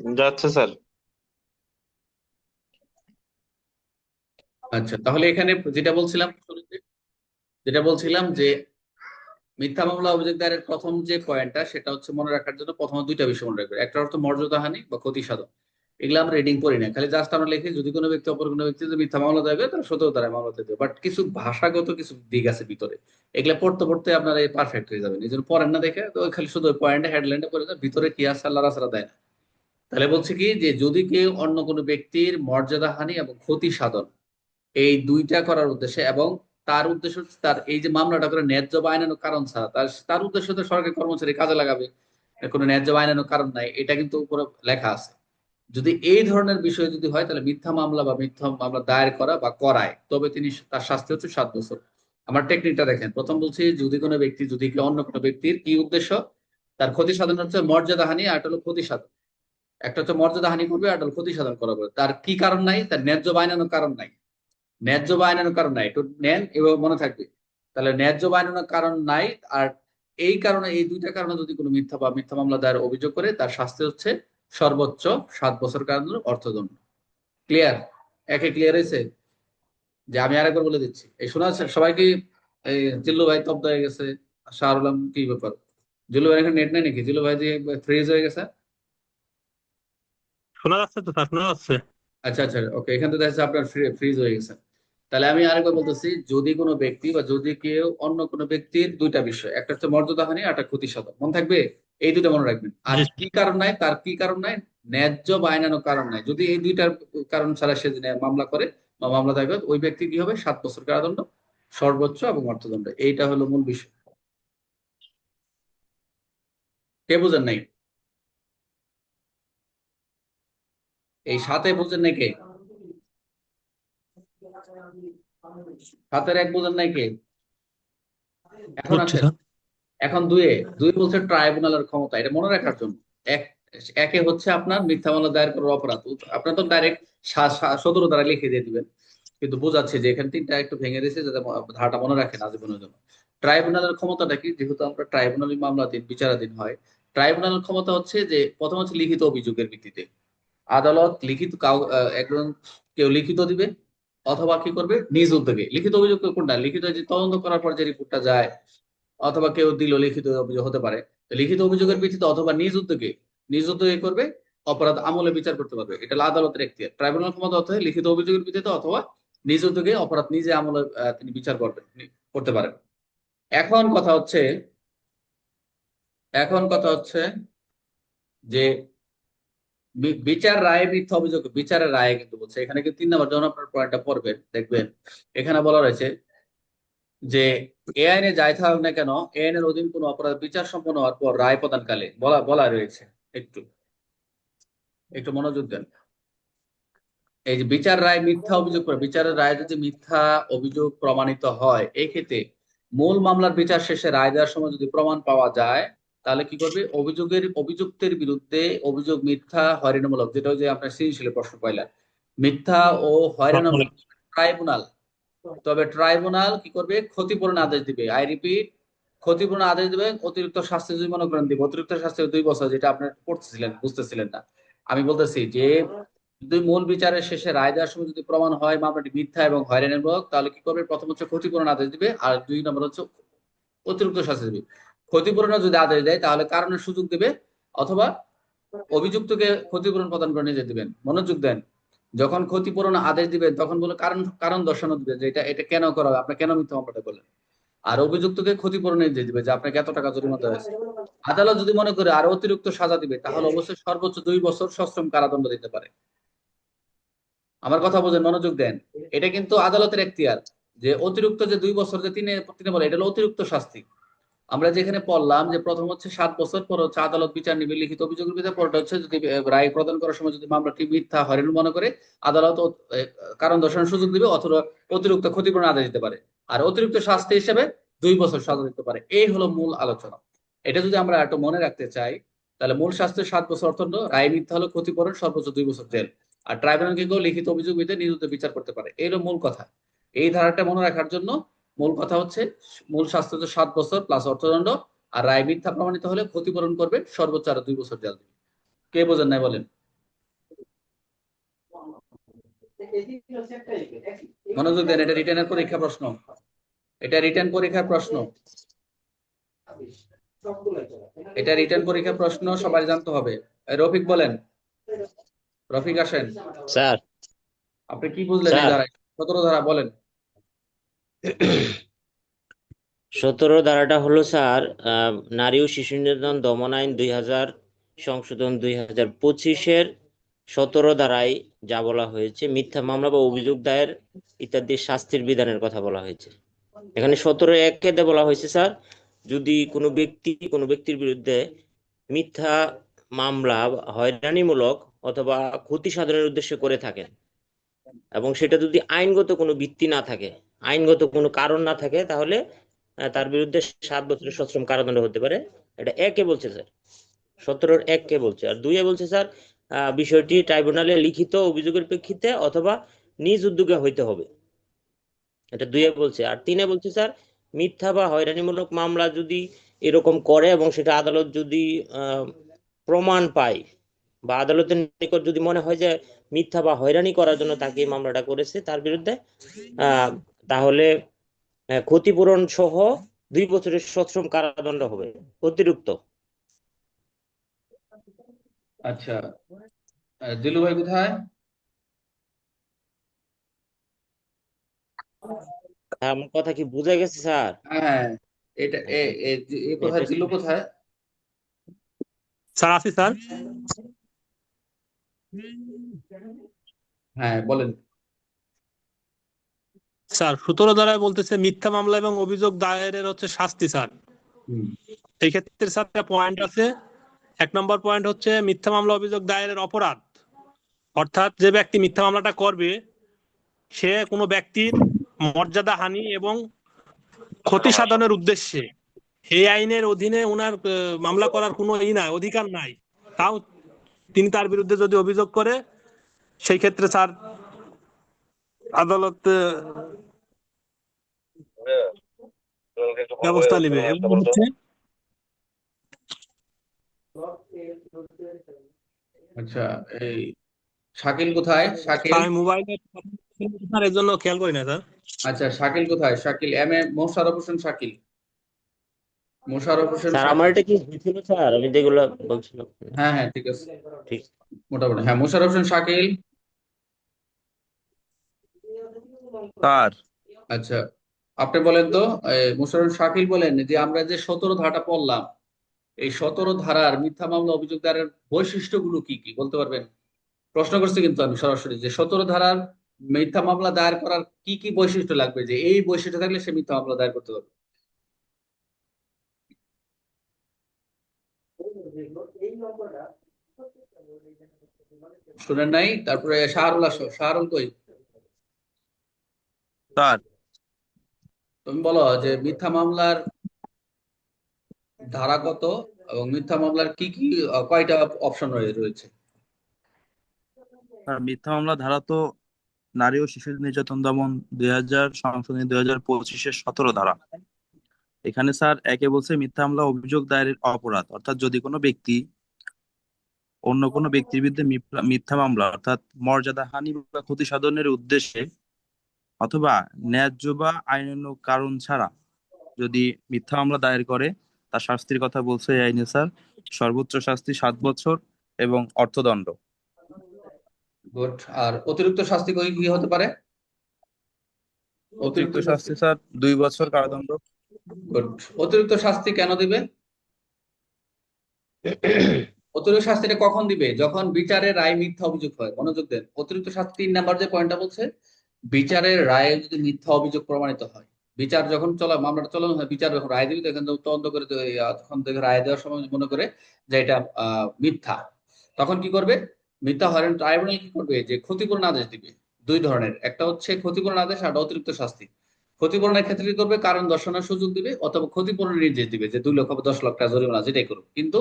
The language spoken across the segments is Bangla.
যাচ্ছে, স্যার। আচ্ছা তাহলে এখানে যেটা বলছিলাম যেটা বলছিলাম যে মিথ্যা মামলা অভিযোগ দায়েরের প্রথম যে পয়েন্টটা সেটা হচ্ছে মনে রাখার জন্য প্রথম দুইটা বিষয় মনে রাখবে একটা অর্থ মর্যাদাহানি বা ক্ষতি সাধন। এগুলো আমরা রিডিং করি না। খালি জাস্ট আমরা লিখি, যদি কোনো ব্যক্তি, অপর কোনো ব্যক্তি মিথ্যা মামলা দেবে তাহলে সতেরো দ্বারা মামলা দেবে বাট কিছু ভাষাগত কিছু দিক আছে ভিতরে। এগুলো পড়তে পড়তে আপনারা পারফেক্ট হয়ে যাবেন। এই জন্য পড়েন না দেখে, তো খালি শুধু পয়েন্টে হেডলাইনটা পড়ে ভিতরে কি আছে আল্লাহ রাসারা দেয় না। তাহলে বলছে কি যে যদি কেউ অন্য কোনো ব্যক্তির মর্যাদাহানি এবং ক্ষতি সাধন এই দুইটা করার উদ্দেশ্যে এবং তার উদ্দেশ্য তার এই যে মামলাটা করে ন্যায্য বা আইনানুগ কারণ ছাড়া, তার উদ্দেশ্য তো সরকারি কর্মচারী কাজে লাগাবে, কোনো ন্যায্য বা আইনানুগ কারণ নাই, এটা কিন্তু উপরে লেখা আছে। যদি এই ধরনের বিষয় যদি হয়, তাহলে মিথ্যা মামলা বা মিথ্যা মামলা দায়ের করা বা করায়, তবে তিনি তার শাস্তি হচ্ছে সাত বছর। আমার টেকনিকটা দেখেন, প্রথম বলছি যদি কোনো ব্যক্তি, যদি অন্য কোনো ব্যক্তির কি উদ্দেশ্য? তার ক্ষতি সাধন হচ্ছে মর্যাদা, হানি, আর একটা হলো ক্ষতি সাধন। একটা হচ্ছে মর্যাদা হানি করবে, আর ক্ষতি সাধন করা হবে তার কি কারণ নাই? তার ন্যায্য বা আইনানুগ কারণ নাই। ন্যায্য বা আইনানুগ কারণ নাই। একটু নেন, এভাবে মনে থাকবে। তাহলে ন্যায্য বা আইনানুগ কারণ নাই, আর এই কারণে, এই দুইটা কারণে যদি কোনো মিথ্যা বা মিথ্যা মামলা দায়ের অভিযোগ করে, তার শাস্তি হচ্ছে সর্বোচ্চ সাত বছর কারাদণ্ড, অর্থদণ্ড। ক্লিয়ার একে ক্লিয়ার হয়েছে? যে আমি আরেকবার বলে দিচ্ছি। এই শোনা যাচ্ছে, সবাই এই জিল্লু ভাই তব্দ হয়ে গেছে? শাহরুল কি ব্যাপার? জিল্লু ভাই এখানে নেট নেই নাকি? জিল্লু ভাই দিয়ে ফ্রিজ হয়ে গেছে? শোনা যাচ্ছে তো স্যার? শোনা যাচ্ছে। আচ্ছা আচ্ছা ওকে এখান থেকে দেখা যাচ্ছে আপনার ফ্রিজ হয়ে গেছে। তাহলে আমি আরেকবার বলতেছি যদি কোনো ব্যক্তি বা যদি কেউ অন্য কোনো ব্যক্তির দুইটা বিষয় একটা হচ্ছে মর্যাদা হানি আর একটা ক্ষতি সাধন মনে থাকবে? এই দুইটা মনে রাখবেন। আর কি কারণ নাই তার কি কারণ নাই ন্যায্য বা আইনানো কারণ নাই। যদি এই দুইটার কারণ ছাড়া সে মামলা করে বা মামলা দায়ের করে ওই ব্যক্তি কি হবে? সাত বছর কারাদণ্ড সর্বোচ্চ এবং অর্থদণ্ড এইটা হলো মূল বিষয়। কে বুঝেন নাই? এই সাথে বুঝেন নাই কে? সাতের এক বুঝেন নাই কে? এখন আছে। এখন দুয়ে দুই বলছে ট্রাইব্যুনালের ক্ষমতা এটা মনে রাখার জন্য। এক একে হচ্ছে আপনার মিথ্যা মামলা দায়ের করার অপরাধ। আপনার তো ডাইরেক্ট সতেরো দ্বারা লিখে দিয়ে দিবেন। কিন্তু বোঝাচ্ছে যে এখানে তিনটা একটু ভেঙে দিয়েছে যাতে ধারাটা মনে রাখেন আজীবনের জন্য। ট্রাইব্যুনালের ক্ষমতাটা কি? যেহেতু আমরা ট্রাইব্যুনালি মামলাধীন বিচারাধীন হয়। ট্রাইব্যুনালের ক্ষমতা হচ্ছে যে প্রথম হচ্ছে লিখিত অভিযোগের ভিত্তিতে। আদালত লিখিত একজন কেউ লিখিত দিবে অথবা কি করবে? নিজ উদ্যোগে। লিখিত অভিযোগ কোনটা? লিখিত যে তদন্ত করার পর যে রিপোর্টটা যায়, অথবা কেউ দিল লিখিত অভিযোগ হতে পারে। লিখিত অভিযোগের ভিত্তিতে অথবা নিজ উদ্যোগে নিজ উদ্যোগে করবে? অপরাধ আমলে বিচার করতে পারবে। এটা আদালতের একটি ট্রাইব্যুনাল ক্ষমতা অর্থে লিখিত অভিযোগের ভিত্তিতে অথবা নিজ উদ্যোগে অপরাধ নিজে আমলে তিনি বিচার করবেন করতে পারেন। এখন কথা হচ্ছে, এখন কথা হচ্ছে যে বিচার রায়, মিথ্যা অভিযোগ, বিচারের রায় কিন্তু বলছে। এখানে কিন্তু তিন নম্বর যখন আপনার পয়েন্টটা পড়বেন, দেখবেন। এখানে বলা রয়েছে যে, এ আইনে যাই থাকুক না কেন, এ আইনের অধীন কোনো অপরাধ বিচার সম্পন্ন হওয়ার পর রায় প্রদানকালে, বলা বলা রয়েছে একটু একটু মনোযোগ দেন। এই যে বিচার রায়, মিথ্যা অভিযোগ করে, বিচারের রায় যদি মিথ্যা অভিযোগ প্রমাণিত হয় এই ক্ষেত্রে মূল মামলার বিচার শেষে রায় দেওয়ার সময় যদি প্রমাণ পাওয়া যায় তাহলে কি করবে? অভিযোগের, অভিযুক্তের বিরুদ্ধে অভিযোগ মিথ্যা, হয়রানিমূলক যেটা যে আপনার সৃজনশীলের প্রশ্ন পাইলেন মিথ্যা ও হয়রানিমূলক ট্রাইব্যুনাল। তবে ট্রাইব্যুনাল কি করবে? ক্ষতিপূরণ আদেশ দিবে। আই রিপিট ক্ষতিপূরণ আদেশ দিবে, অতিরিক্ত শাস্তি যদি মনে করেন দিবে। অতিরিক্ত শাস্তি দুই বছর, যেটা আপনার পড়তেছিলেন, বুঝতেছিলেন না। আমি বলতেছি যে দুই মূল বিচারের শেষে রায় দেওয়ার সময় যদি প্রমাণ হয় মামলাটি মিথ্যা এবং হয়রানিমূলক, তাহলে কি করবে? প্রথম হচ্ছে ক্ষতিপূরণ আদেশ দিবে, আর দুই নম্বর হচ্ছে অতিরিক্ত শাস্তি দিবে। ক্ষতিপূরণের যদি আদেশ দেয়, তাহলে কারণের সুযোগ দিবে? অথবা অভিযুক্তকে ক্ষতিপূরণ প্রদান করে নিজে দিবেন। মনোযোগ দেন। যখন ক্ষতিপূরণ আদেশ দিবেন তখন বলে কারণ কারণ দর্শানো দিবে যে এটা এটা কেন করা আপনি কেন মিথ্যা মামলাটা করলেন আর অভিযুক্তকে ক্ষতিপূরণ দিয়ে দিবে যে আপনাকে এত টাকা জরিমানা হয়েছে। আদালত যদি মনে করে আরও অতিরিক্ত সাজা দিবে, তাহলে অবশ্যই সর্বোচ্চ দুই বছর সশ্রম কারাদণ্ড দিতে পারে। আমার কথা বোঝেন, মনোযোগ দেন। এটা কিন্তু আদালতের এখতিয়ার যে অতিরিক্ত যে দুই বছর যে তিনি তিনি বলে, এটা হলো অতিরিক্ত শাস্তি। আমরা যেখানে পড়লাম যে প্রথম হচ্ছে সাত বছর, পর হচ্ছে আদালত বিচার নিবে, লিখিত অভিযোগের ভিতরে পরটা হচ্ছে যদি রায় প্রদান করার সময় যদি মামলাটি মিথ্যা হয়রান মনে করে, আদালত কারণ দর্শানোর সুযোগ দিবে অথবা অতিরিক্ত ক্ষতিপূরণ আদেশ দিতে পারে। আর অতিরিক্ত শাস্তি হিসেবে দুই বছর সাজা দিতে পারে। এই হলো মূল আলোচনা। এটা যদি আমরা একটু মনে রাখতে চাই, তাহলে মূল শাস্তি সাত বছর অর্থদণ্ড রায় মিথ্যা হলো ক্ষতিপূরণ, সর্বোচ্চ দুই বছর জেল। আর ট্রাইব্যুনাল কেউ লিখিত অভিযোগ নিজ উদ্যোগে বিচার করতে পারে। এই হলো মূল কথা। এই ধারাটা মনে রাখার জন্য মূল কথা হচ্ছে মূল শাস্তি হচ্ছে সাত বছর প্লাস অর্থদণ্ড আর রায় মিথ্যা প্রমাণিত হলে ক্ষতিপূরণ করবে সর্বোচ্চ আরও দুই বছর জেল দেবে। কে বোঝেন নাই বলেন? মনোযোগ দেন এটা রিটার্নের পরীক্ষা প্রশ্ন। এটা রিটার্ন পরীক্ষার প্রশ্ন। এটা রিটার্ন পরীক্ষার প্রশ্ন সবাই জানতে হবে। রফিক বলেন। রফিক আসেন। স্যার। আপনি কি বুঝলেন সতেরো ধারা? বলেন। সতেরো ধারাটা হলো স্যার নারী ও শিশু নির্যাতন দমন আইন দুই হাজার, সংশোধন দুই হাজার পঁচিশের সতেরো ধারায় যা বলা হয়েছে, মিথ্যা মামলা বা অভিযোগ দায়ের ইত্যাদি শাস্তির বিধানের কথা বলা হয়েছে। এখানে সতেরো একেতে বলা হয়েছে, স্যার, যদি কোনো ব্যক্তি কোনো ব্যক্তির বিরুদ্ধে মিথ্যা মামলা হয়রানিমূলক অথবা ক্ষতি সাধনের উদ্দেশ্যে করে থাকেন এবং সেটা যদি আইনগত কোনো ভিত্তি না থাকে আইনগত কোনো কারণ না থাকে তাহলে তার বিরুদ্ধে সাত বছরের সশ্রম কারাদণ্ড হতে পারে। এটা একে বলছে স্যার। সতেরোর এক কে বলছে। আর দুইয়ে বলছে স্যার বিষয়টি ট্রাইব্যুনালে লিখিত অভিযোগের প্রেক্ষিতে অথবা নিজ উদ্যোগে হইতে হবে। এটা দুইয়ে বলছে। আর তিনে বলছে স্যার মিথ্যা বা হয়রানিমূলক মামলা যদি এরকম করে এবং সেটা আদালত যদি প্রমাণ পায় বা আদালতের নিকট যদি মনে হয় যে মিথ্যা বা হয়রানি করার জন্য তাকে এই মামলাটা করেছে তার বিরুদ্ধে আহ, তাহলে ক্ষতিপূরণ সহ দুই বছরের সশ্রম কারাদণ্ড হবে। অতিরিক্ত। আচ্ছা দিলু ভাই কোথায়? হ্যাঁ, আমার কথা কি বুঝা গেছে স্যার? হ্যাঁ এটা এ এ এ কোথায়? দিলু কোথায়? স্যার আছি স্যার। হ্যাঁ বলেন। স্যার সতেরো ধারায় বলতেছে মিথ্যা মামলা এবং অভিযোগ দায়েরের হচ্ছে শাস্তি স্যার। এই ক্ষেত্রে স্যার পয়েন্ট আছে। এক নম্বর পয়েন্ট হচ্ছে মিথ্যা মামলা অভিযোগ দায়েরের অপরাধ। অর্থাৎ যে ব্যক্তি মিথ্যা মামলাটা করবে সে কোনো ব্যক্তির মর্যাদা হানি এবং ক্ষতি সাধনের উদ্দেশ্যে এই আইনের অধীনে ওনার মামলা করার কোনো ই নাই অধিকার নাই। তাও তিনি তার বিরুদ্ধে যদি অভিযোগ করে সেই ক্ষেত্রে স্যার আদালত ব্যবস্থা নেবে হচ্ছে আচ্ছা এই শাকিল কোথায়? শাকিল? আমি মোবাইলে স্যার এর জন্য খেয়াল করি না স্যার। আচ্ছা শাকিল কোথায়? Shakil M A Mosharraf Hossain Shakil. Mosharraf Hossain sir আমার এটা কি হয়েছিল স্যার? আমি যেগুলো বলছিলাম। হ্যাঁ হ্যাঁ ঠিক আছে। ঠিক। মোটামুটি। হ্যাঁ মোশাররফ হোসেন শাকিল। স্যার আচ্ছা আপনি বলেন তো মোশাররফ শাকিল বলেন যে আমরা যে সতেরো ধারাটা পড়লাম, এই সতেরো ধারার মিথ্যা মামলা অভিযোগ দায়ের বৈশিষ্ট্যগুলো কি কি, বলতে পারবেন? প্রশ্ন করছি কিন্তু আমি সরাসরি যে সতেরো ধারার মিথ্যা মামলা দায়ের করার কি কি বৈশিষ্ট্য লাগবে, যে এই বৈশিষ্ট্য থাকলে সে মিথ্যা মামলা দায়ের করতে পারবে? শুনেন নাই? তারপরে শাহরুল আসো, শাহরুল কই? স্যার। তুমি বলো যে মিথ্যা মামলার ধারা কত এবং মিথ্যা মামলার কি কি কয়টা অপশন রয়েছে? মিথ্যা মামলা ধারা তো নারী ও শিশু নির্যাতন দমন দুই হাজার সংশোধনী দুই হাজার পঁচিশের সতেরো ধারা। এখানে স্যার একে বলছে মিথ্যা মামলা অভিযোগ দায়েরের অপরাধ। অর্থাৎ যদি কোনো ব্যক্তি অন্য কোনো ব্যক্তির বিরুদ্ধে মিথ্যা মিথ্যা মামলা অর্থাৎ মর্যাদা হানি বা ক্ষতি সাধনের উদ্দেশ্যে অথবা ন্যায্য বা আইনানুগ কারণ ছাড়া যদি মিথ্যা মামলা দায়ের করে তার শাস্তির কথা বলছে এই আইনে স্যার। সর্বোচ্চ শাস্তি সাত বছর এবং অর্থদণ্ড। গুড। আর অতিরিক্ত শাস্তি কি হতে পারে? অতিরিক্ত শাস্তি স্যার দুই বছর কারাদণ্ড। গুড। অতিরিক্ত শাস্তি কেন দিবে? অতিরিক্ত শাস্তিটা কখন দিবে? যখন বিচারের রায় মিথ্যা অভিযোগ হয়। মনোযোগ দেন। অতিরিক্ত শাস্তি তিন নাম্বার যে পয়েন্টটা বলছে বিচারের রায়ে যদি মিথ্যা অভিযোগ প্রমাণিত হয় বিচার যখন চলা মামলাটা চলন হয় বিচার যখন রায় দিবে তখন তদন্ত করে তখন থেকে রায় দেওয়ার সময় মনে করে যে এটা মিথ্যা। তখন কি করবে? মিথ্যা হয়রানি ট্রাইব্যুনাল কি করবে? যে ক্ষতিপূরণ আদেশ দিবে। দুই ধরনের। একটা হচ্ছে ক্ষতিপূরণ আদেশ আর অতিরিক্ত শাস্তি। ক্ষতিপূরণের ক্ষেত্রে কি করবে? কারণ দর্শানোর সুযোগ দিবে অথবা ক্ষতিপূরণের নির্দেশ দিবে যে দুই লক্ষ বা দশ লক্ষ টাকা জরিমানা যেটাই করুক। কিন্তু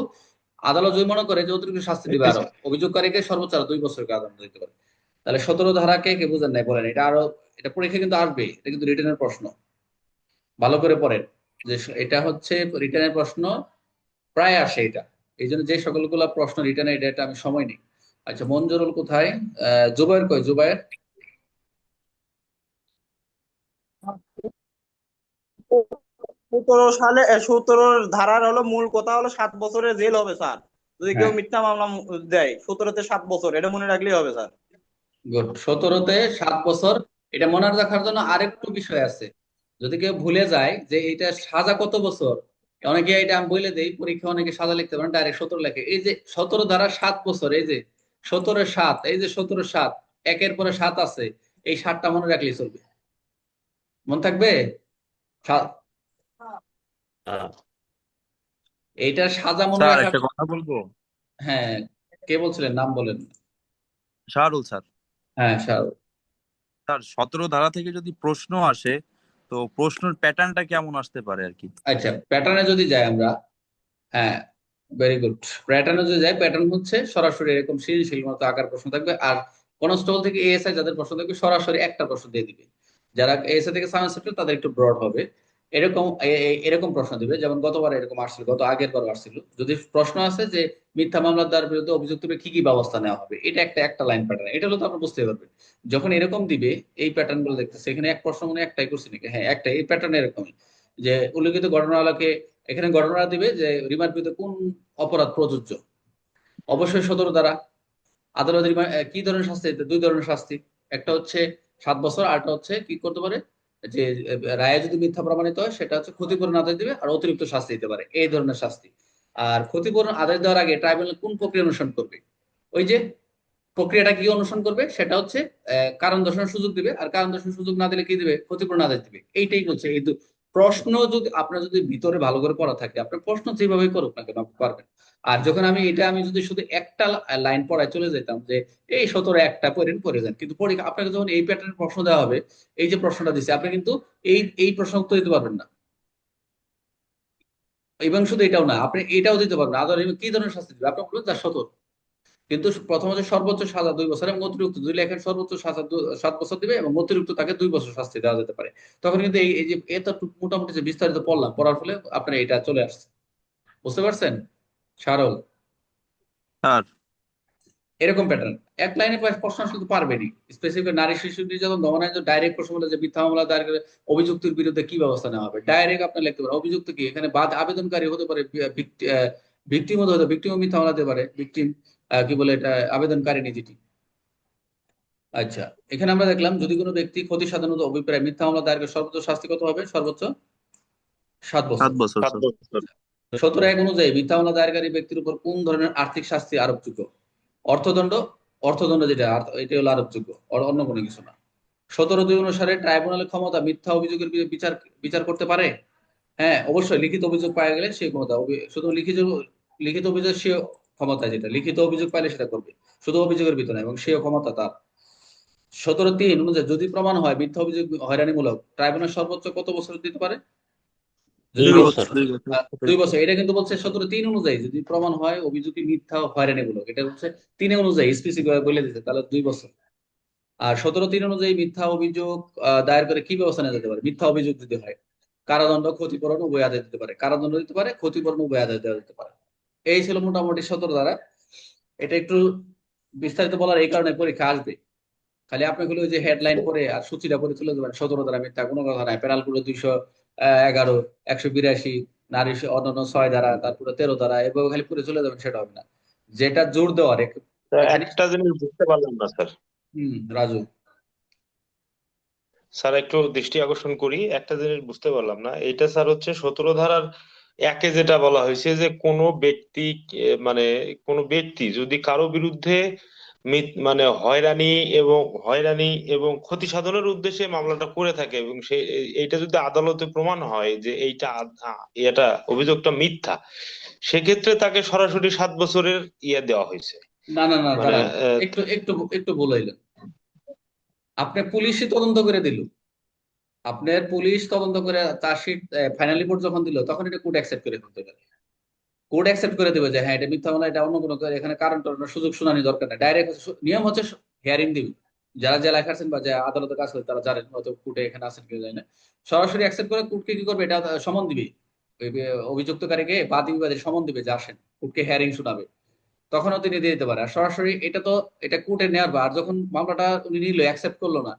আদালত যদি মনে করে যে অতিরিক্ত শাস্তি দিবে আরও অভিযোগকারীকে সর্বোচ্চ দুই বছর কারাদণ্ড দিতে পারে। তাহলে সতেরো ধারাকে কে বুঝেন নাই বলেন? এটা আরও এটা পরীক্ষা কিন্তু আসবে এটা কিন্তু রিটার্নের প্রশ্ন। ভালো করে পড়েন। যে এটা হচ্ছে রিটার্নের প্রশ্ন প্রায় আসে এটা। এই জন্য যে সকলগুলো প্রশ্ন রিটার্নে এটা এটা আমি সময় নেই। আচ্ছা মঞ্জুরুল কোথায়? জুবায়ের কয়? জুবায়ের সতেরো সালে সতেরো ধারার হলো মূল কথা হলো সাত বছরের জেল হবে স্যার। যদি কেউ হ্যাঁ। মিথ্যা মামলা দেয় সতেরোতে সাত বছর এটা মনে রাখলেই হবে স্যার। গুড। সতেরোতে সাত বছর। এটা মনে রাখার জন্য আরেকটু বিষয় আছে। যদি কেউ ভুলে যায় যে এটা সাজা কত বছর অনেকে এটা আমি বলে দেই পরীক্ষা অনেকে সাজা লিখতে পারেন ডাইরেক্ট সতেরো লেখে। এই যে সতেরো দ্বারা সাত বছর এই যে সতেরো সাত এই যে সতেরো সাত একের পরে সাত আছে এই সাতটা মনে রাখলেই চলবে। মনে থাকবে? এইটার সাজা মনে রাখা কথা বলব? হ্যাঁ কে বলছিলেন? নাম বলেন। শাহরুল স্যার। হ্যাঁ শাহরুখ স্যার সতেরো ধারা থেকে যদি প্রশ্ন আসে তো প্রশ্নের প্যাটার্নটা কেমন আসতে পারে আর কি? আচ্ছা প্যাটার্নে যদি যাই আমরা হ্যাঁ ভেরি গুড প্যাটার্নে যদি যাই প্যাটার্ন হচ্ছে সরাসরি এরকম সৃজনশীল মতো আকার প্রশ্ন থাকবে আর কনস্টেবল থেকে এএসআই যাদের প্রশ্ন থাকবে সরাসরি একটা প্রশ্ন দিয়ে দিবে। যারা এএসআই থেকে সায়েন্স সেক্টর তাদের একটু ব্রড হবে। এরকম এরকম প্রশ্ন দিবে, যেমন গতবার এরকম আসছিল, গত আগের বার আসছিল। যদি প্রশ্ন আছে যে মিথ্যা মামলার বিরুদ্ধে অভিযুক্তের কি কি ব্যবস্থা নেওয়া হবে? এটা একটা একটা লাইন প্যাটার্ন এটা হলো তো আপনি বুঝতে পারবেন। যখন এরকম দিবে, এই প্যাটার্নগুলো দেখতেছে, এখানে এক প্রশ্ন মনে একটাই করছি নাকি? হ্যাঁ একটা এই প্যাটার্ন এরকমই। যে উল্লেখিত ঘটনাগুলোকে এখানে ঘটনা দিবে যে রিমান্ড বিরুদ্ধে কোন অপরাধ প্রযোজ্য? অবশ্যই সতেরো দ্বারা আদালত কি ধরনের শাস্তি? দুই ধরনের শাস্তি। একটা হচ্ছে সাত বছর আরটা হচ্ছে কি করতে পারে? যে রায়ে যদি মিথ্যা প্রমাণিত হয়, সেটা হচ্ছে ক্ষতিপূরণ আদায় দিবে আর অতিরিক্ত শাস্তি দিতে পারে। এই ধরনের শাস্তি। আর ক্ষতিপূরণ আদায় দেওয়ার আগে ট্রাইব্যুনাল কোন প্রক্রিয়া অনুসরণ করবে? ওই যে, প্রক্রিয়াটা কি অনুসরণ করবে? সেটা হচ্ছে কারণ দর্শানোর সুযোগ দিবে। আর কারণ দর্শানোর সুযোগ না দিলে কি দিবে? ক্ষতিপূরণ আদায় দিবে। এইটাই হচ্ছে এই প্রশ্ন যদি, আপনার যদি ভিতরে ভালো করে পড়া থাকে, আপনার প্রশ্ন যেভাবে করুক না কেন, আপনি পারবেন। আর যখন আমি এটা আমি যদি শুধু একটা লাইন পড়ায় চলে যেতাম যে এই সতেরো একটা পড়েন পড়ে যান। কিন্তু পরীক্ষা আপনাকে যখন এই প্যাটার্নের প্রশ্ন দেওয়া হবে, এই যে প্রশ্নটা দিচ্ছে, আপনি কিন্তু এই এই প্রশ্ন উত্তর দিতে পারবেন না। এবং শুধু এটাও না, আপনি এটাও দিতে পারবেন আদার কি ধরনের শাস্তি দিবে? আপনি বলবেন যা সতেরো। কিন্তু প্রথম হচ্ছে সর্বোচ্চ সাজা দুই বছর এবং অতিরিক্ত দুই লেখের সর্বোচ্চ সাজা সাত বছর দিবে এবং অতিরিক্ত তাকে দুই বছর শাস্তি দেওয়া যেতে পারে। তখন কিন্তু এই যে এত মোটামুটি যে বিস্তারিত পড়লাম, পড়ার ফলে আপনার এটা চলে আসছে। বুঝতে পারছেন? সারল। স্যার। এরকম প্যাটার্ন এক লাইনে প্রশ্ন আসলে তো পারবেনি স্পেসিফিক নারী শিশু নির্যাতন দমন আইন ডাইরেক্ট প্রশ্ন বলে যে মিথ্যা মামলা দায়ের করে অভিযুক্তের বিরুদ্ধে কি ব্যবস্থা নেওয়া হবে? ডাইরেক্ট আপনি লিখতে পারেন। অভিযুক্ত কি? এখানে বাদ আবেদনকারী হতে পারে ভিকটিম হতে হতে ভিকটিমও মিথ্যা মামলা দিতে পারে। ভিকটিম কি বলে এটা? আবেদনকারী নিজেটি। আচ্ছা এখানে আমরা দেখলাম যদি কোনো ব্যক্তি ক্ষতি সাধারণত অভিপ্রায় মিথ্যা মামলা দায়ের করে সর্বোচ্চ শাস্তি কত হবে? সর্বোচ্চ সাত বছর। সাত বছর। সতেরো এক অনুযায়ী মিথ্যা দায়েরকারী ব্যক্তির উপর কোন ধরনের আর্থিক শাস্তি আরোপযোগ্য? অর্থদণ্ড? অর্থদণ্ড যেটা এটা হলো আরোপযোগ্য অন্য কোনো কিছু না। সতেরো দুই অনুসারে ট্রাইব্যুনালের ক্ষমতা মিথ্যা অভিযোগের বিচার বিচার করতে পারে? হ্যাঁ অবশ্যই লিখিত অভিযোগ পাওয়া গেলে সে ক্ষমতা শুধু লিখিত লিখিত অভিযোগ সে ক্ষমতা যেটা, লিখিত অভিযোগ পাইলে সেটা করবে, শুধু অভিযোগের ভিতরে এবং সেও ক্ষমতা তার। সতেরো তিন অনুযায়ী যদি প্রমাণ হয় মিথ্যা অভিযোগ হয়রানিমূলক, ট্রাইব্যুনাল সর্বোচ্চ কত বছর দিতে পারে? দুই বছর। দুই বছর। দুই বছর। এটা কিন্তু বলছে সতেরো তিন অনুযায়ী। যদি প্রমাণ হয় অভিযোগী মিথ্যা হয়রানিমূলক এটা হচ্ছে তিন অনুযায়ী স্পেসিফিক বলে দিতে তাহলে দুই বছর। আর সতেরো তিন অনুযায়ী মিথ্যা অভিযোগ দায়ের করে কি ব্যবস্থা নেওয়া যেতে পারে? মিথ্যা অভিযোগ যদি হয় কারাদণ্ড ক্ষতিপূরণ উভয় আদায় দিতে পারে। কারাদণ্ড দিতে পারে ক্ষতিপূরণ উভয় আদায় দেওয়া যেতে পারে। এই ছিল মোটামুটি সতেরো দ্বারা এটা একটু বিস্তারিত বলার এই কারণে পরীক্ষা আসবে। খালি আপনি ওই যে হেডলাইন পরে আর সূচিটা পরে চলে যাবেন সতেরো দ্বারা মিথ্যা কোনো কথা নাই। প্যানালগুলো দুইশো এগারো একশো বিরাশি নারী স- অন্যান্য ছয় দ্বারা তারপরে তেরো দ্বারা এভাবে খালি পড়ে চলে যাবেন সেটা হবে না। যেটা জোর দেওয়ার এক- একটা জিনিস বুঝতে পারলাম না স্যার। হুম রাজু। স্যার একটু দৃষ্টি আকর্ষণ করি একটা জিনিস বুঝতে পারলাম না। এটা স্যার হচ্ছে সতেরো ধারার একে যেটা বলা হয়েছে যে কোনো ব্যক্তি মানে কোনো ব্যক্তি যদি কারও বিরুদ্ধে মানে হয়রানি এবং হয়রানি এবং ক্ষতি সাধনের উদ্দেশ্যে মামলাটা করে থাকে এবং সে এইটা যদি আদালতে প্রমাণ হয় যে এইটা এটা অভিযোগটা মিথ্যা সেক্ষেত্রে তাকে সরাসরি সাত বছরের ইয়ে দেওয়া হয়েছে। না না না মানে একটু একটু একটু বলাইলেন। আপনি পুলিশই তদন্ত করে দিল। আপনার পুলিশ তদন্ত করে চার্জশিট ফাইনাল রিপোর্ট যখন দিল তখন এটা কোর্ট অ্যাকসেপ্ট করে ফেলতে পারে। কোর্ট অ্যাকসেপ্ট করে দেবে যে হ্যাঁ এটা মিথ্যা মামলা এটা অন্য কোনো এখানে কারণ সুযোগ শুনানি দরকার নেই। ডাইরেক্ট নিয়ম হচ্ছে হিয়ারিং দিবি। যারা জেলায় খাচ্ছেন বা যারা আদালতে কাজ করে, তারা জানেন হয়তো কোর্টে এখানে আসেন কেউ যায় না। সরাসরি অ্যাকসেপ্ট করে কোর্টকে কি করবে? এটা সমন দিবে। যে অভিযুক্তকারীকে বাদী বিবাদে সমন দিবে যে আসেন কোর্টকে হিয়ারিং শোনাবে। তখনও তিনি দিয়ে দিতে পারে। আর সরাসরি এটা তো, এটা কোর্টে নেওয়ার পর আর যখন মামলাটা উনি নিল অ্যাকসেপ্ট করল না,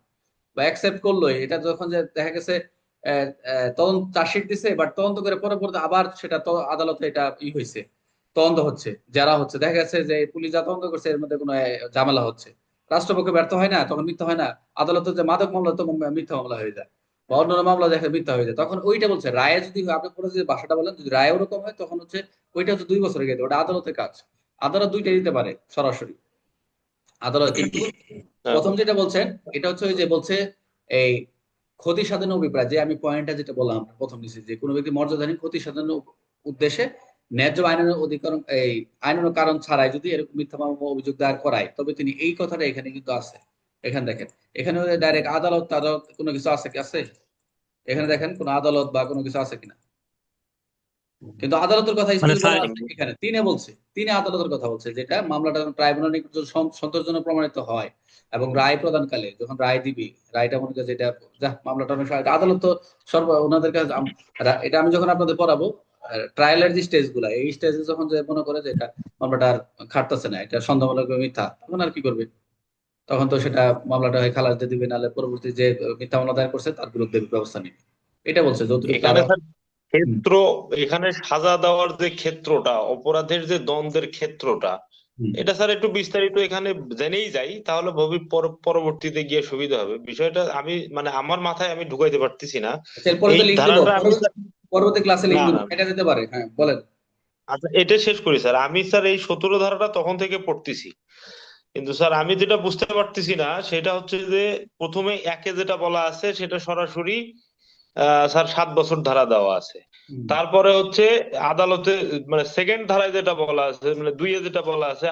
বা অ্যাকসেপ্ট করল এটা যখন যে দেখা গেছে তদন্ত চার্জশিট দিছে বাট তদন্ত করে পরে পরে আবার সেটা তো আদালতে এটা ই হয়েছে তদন্ত হচ্ছে যারা হচ্ছে। দেখা গেছে যে পুলিশ যা তদন্ত করছে এর মধ্যে কোনো ঝামেলা হচ্ছে। রাষ্ট্রপক্ষ ব্যর্থ হয় না তখন মিথ্যা হয় না। আদালতে যে মাদক মামলা তো মিথ্যা মামলা হয়ে যায়। বা অন্যান্য মামলা দেখে মিথ্যা হয়ে যায়। তখন ওইটা বলছে রায়ে যদি আপনি পুরো যে ভাষাটা বলেন যদি রায় ওরকম হয় তখন হচ্ছে ওইটা হচ্ছে দুই বছরের গেছে ওটা আদালতের কাজ। আদালত দুইটা দিতে পারে সরাসরি। আদালত হ্যাঁ। প্রথম যেটা বলছেন এটা হচ্ছে ওই যে বলছে এই ক্ষতি সাধন অভিপ্রায়, যে আমি পয়েন্টটা যেটা বললাম, প্রথম নিচে, যে কোনো ব্যক্তি মর্যাদাহীন ক্ষতি সাধন উদ্দেশ্যে ন্যায্য আইনের অধিকার, এই আইনের কারণ ছাড়াই যদি এরকম মিথ্যা মামলা অভিযোগ দায়ের করায়, তবে তিনি এই কথাটা এখানে কিন্তু আছে। এখানে দেখেন, এখানে ডাইরেক্ট আদালত আদালত কোনো কিছু আছে কি আছে? এখানে দেখেন কোনো আদালত বা কোনো কিছু আছে কিনা? কিন্তু আদালতের কথা মানে এখানে তিনে বলছে তিনি আদালতের কথা বলছে যেটা মামলাটা ট্রাইব্যুনাল সন্তোষজনক প্রমাণিত হয় এবং রায় প্রদানকালে যখন রায় দিবি রায়টা মনে করে যেটা যা মামলাটা অনেক আদালত তো সর্ব ওনাদের কাছে এটা আমি যখন আপনাদের পড়াবো ট্রায়ালের যে স্টেজগুলা এই স্টেজে যখন যে মনে করে যে এটা মামলাটা আর খাটতেছে না এটা সন্দেহমূলক মিথ্যা তখন আর কি করবে? তখন তো সেটা মামলাটা হয় খালাস দিয়ে দিবে নাহলে পরবর্তী যে মিথ্যা মামলা দায়ের করছে তার বিরুদ্ধে ব্যবস্থা নিবে। এটা বলছে যতটুকু ক্ষেত্র এখানে সাজা দেওয়ার যে ক্ষেত্রটা অপরাধের যে দ্বন্দ্বের ক্ষেত্রটা এটা স্যার একটু বিস্তারিত এখানে জেনেই যাই তাহলে ভবি পরবর্তীতে গিয়ে সুবিধা হবে। বিষয়টা আমি মানে আমার মাথায় আমি ঢুকাইতে পারতেছি না। আমি পরবর্তী- ক্লাসে। এটা যেতে পারে হ্যাঁ বলেন। আচ্ছা এটা শেষ করি স্যার। আমি স্যার এই সতেরো ধারাটা তখন থেকে পড়তেছি। কিন্তু স্যার আমি যেটা বুঝতে পারতেছি না সেটা হচ্ছে যে প্রথমে একে যেটা বলা আছে সেটা সরাসরি স্যার সাত বছর ধারা দেওয়া আছে। তারপরে হচ্ছে আদালতে মানে সেকেন্ড ধারায় যেটা বলা আছে মানে দুইয়ে যেটা বলা আছে